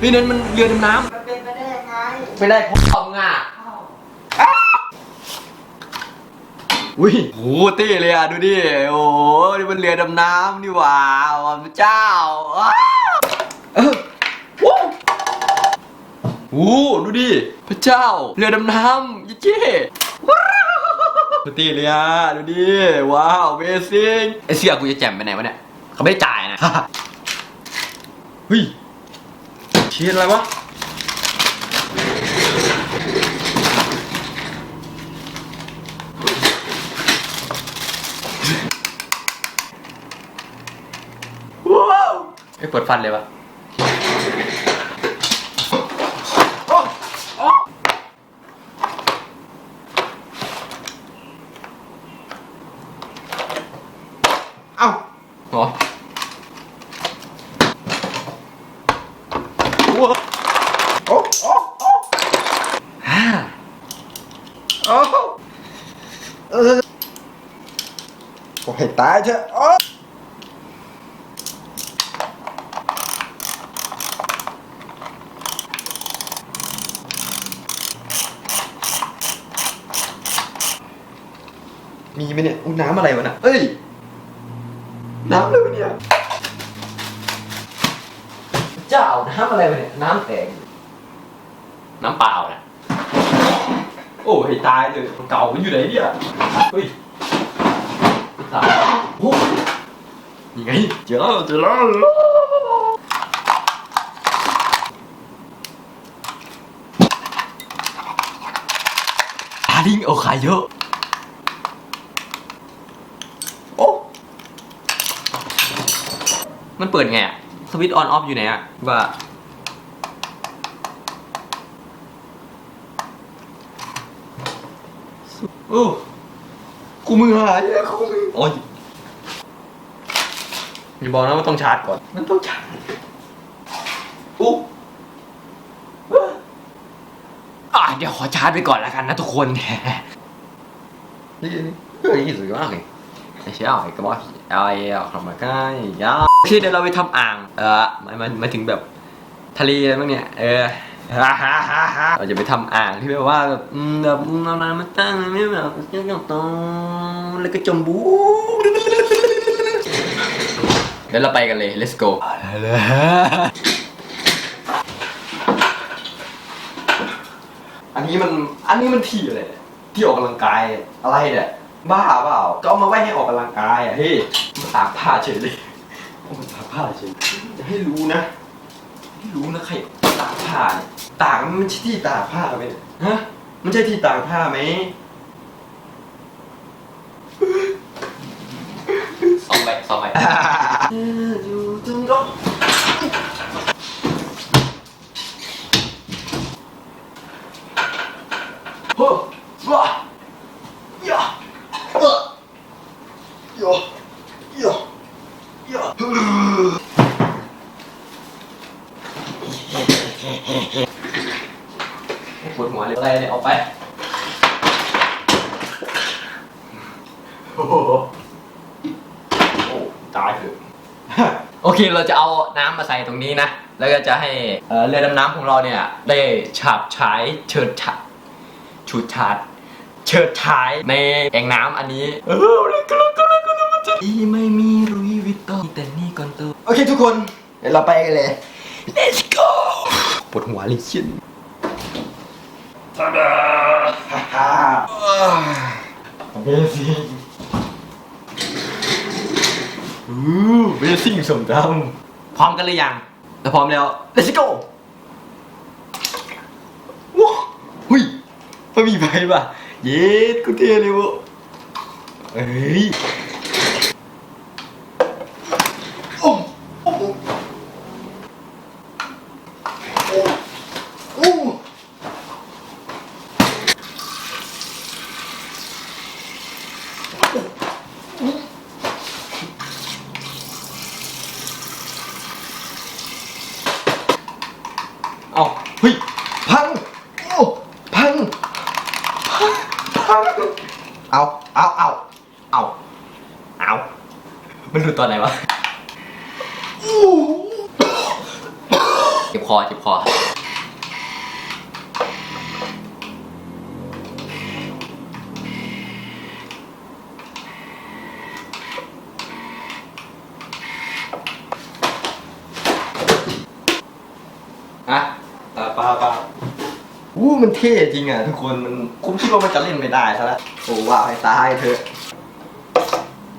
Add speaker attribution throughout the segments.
Speaker 1: พี่นั้นมันเรือดำน้
Speaker 2: มันเป็นไปได้ยังไงำ
Speaker 1: ไม่ได้พอมง่ะอุ้ยโหเต้เลยอะดูดิ โอ้โหนี่มันเรือดำน้ำนี่หว่าว้าวพระเจ้าอ้าวเออว้าวโอ้โหดูดิ พระเจ้า เรือดำน้ำยี่เจ้ว้าวเต้เลยอะดูดิ ว้าวเบซิงไอเสื้อกูจะแจ่มไปไหนวะเนี่ย เขาไม่ได้จ่ายนะเฮ้ยเชียอะไรวะว้าวไอ้ปวดฟันเลยวะเอ้าหรอว้าวโอ้โอ้โอ้ฮ่าโอ้เออ โอ้ให้ตายเถอะโอ้มีไหมเนี่ยอุ้ยน้ำอะไรวะน่ะเอ้ย น้ำอะไรวะเนี่ยเจ้าน้ำอะไรวะเนี่ย น้ำแตกน้ำเปล่านะโอ้ให้ตายเลยเก่ามันอยู่ไหนเนี่ย เฮ้ย ตายโอ้ยังไงเจอแล้วเจอแล้วอาลิงโอคายโยโอ้มันเปิดไงอะสวิตช์ออนออฟอยู่ไหนอะว่าโอ้ กูมือหายอะกูมือโอ้ยอย่าบอกนะว่าต้องชาร์จก่อน มันต้องชาร์จอู้อะเดี๋ยวขอชาร์จไปก่อนแล้วกันนะทุกคนนี่นี่เฮ้ยสวยมากเลยไม่ใช่เอาไอ้กระบอกเอาไอ้เอาเข้ามาใกล้ยาวโอเคเดี๋ยวเราไปทำอ่าง เออมันมันมาถึงแบบทะเลอะไรบ้างเนี่ย เออฮ่าฮ่าฮ่าฮ่า เราจะไปทำอ่างที่แบบว่าแบบอืมแบบน้ำน้ำมันตั้งไม่แบบเจ้าโตแล้วก็จมบูเดี๋ยวเราไปกันเลย let's go อันนี้มันอันนี้มันที่อะไรเนี่ยที่ออกกำลังกายอะไรเนี่ยบ้าเปล่าก็เอามาไว้ให้ออกกำลังกายอะเฮ้ยมาตากผ้าเฉยเลยมาตากผ้าเฉยให้รู้นะให้รู้นะใคร ตากผ้าเนี่ยตากมันไม่ใช่ที่ตากผ้าไหมเนี่ยฮะ มันใช่ที่ตากผ้าไหมสองใบสองใบอยู่ตรงก็เฮ้อว้าย่าเออย่อย่อย่อ ปวดหัวเลยอะไรเนี่ยออกไปโอ้โหโอ้ตายเถอะ โอเคเราจะเอาน้ำมาใส่ตรงนี้นะ แล้วก็จะให้เอ่อเรือดำน้ำของเราเนี่ยได้ฉาบฉายเฉิดฉายชูดฉาดเฉิดฉายในแอ่งน้ำอันนี้ เออเลยก็เลยก็เลยก็เลยมันจะอีไม่มีรุยวิตตองแต่นี่ก่อนตัวโอเคทุกคน เดี๋ยวเราไปกันเลย let's go ป วดหัวเลยชินตาดาฮ่าฮ่าเบสิงอู้เบสซิ่งสมตำพร้อมกันหรือยังถ้าพร้อมแล้ว let's go ว้าวหุยไม่มีไฟป่ะ เย็ดกูเท่เลยวะเอ้ย เอาเฮ้ยพังโอ้พังพังเอาเอาเอาเอาเอามันหลุดตอนไหนวะเจ็บคอเจ็บคอ อะปลาปลาปลาอู้ มันเท่จริงอะทุกคนมันคุ้มคิดว่ามันจะเล่นไม่ได้ซะแล้วโอ้ว้าวให้ตายเถอะ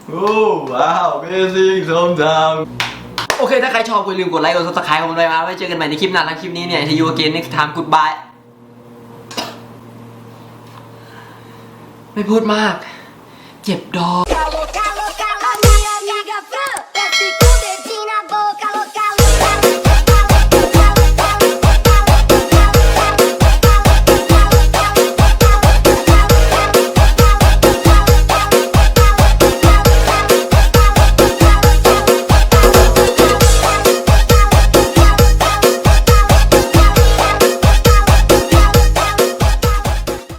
Speaker 1: โอ้ว้าว Amazing สมทำโอเค ถ้าใครชอบก็อย่าลืมกดไลค์กด subscribe ผมด้วยนะไว้เจอกันใหม่ในคลิปหน้าแล้วคลิปนี้เนี่ยทียูเกน next time goodbye ไม่พูดมาก เจ็บดอ
Speaker 2: Calo,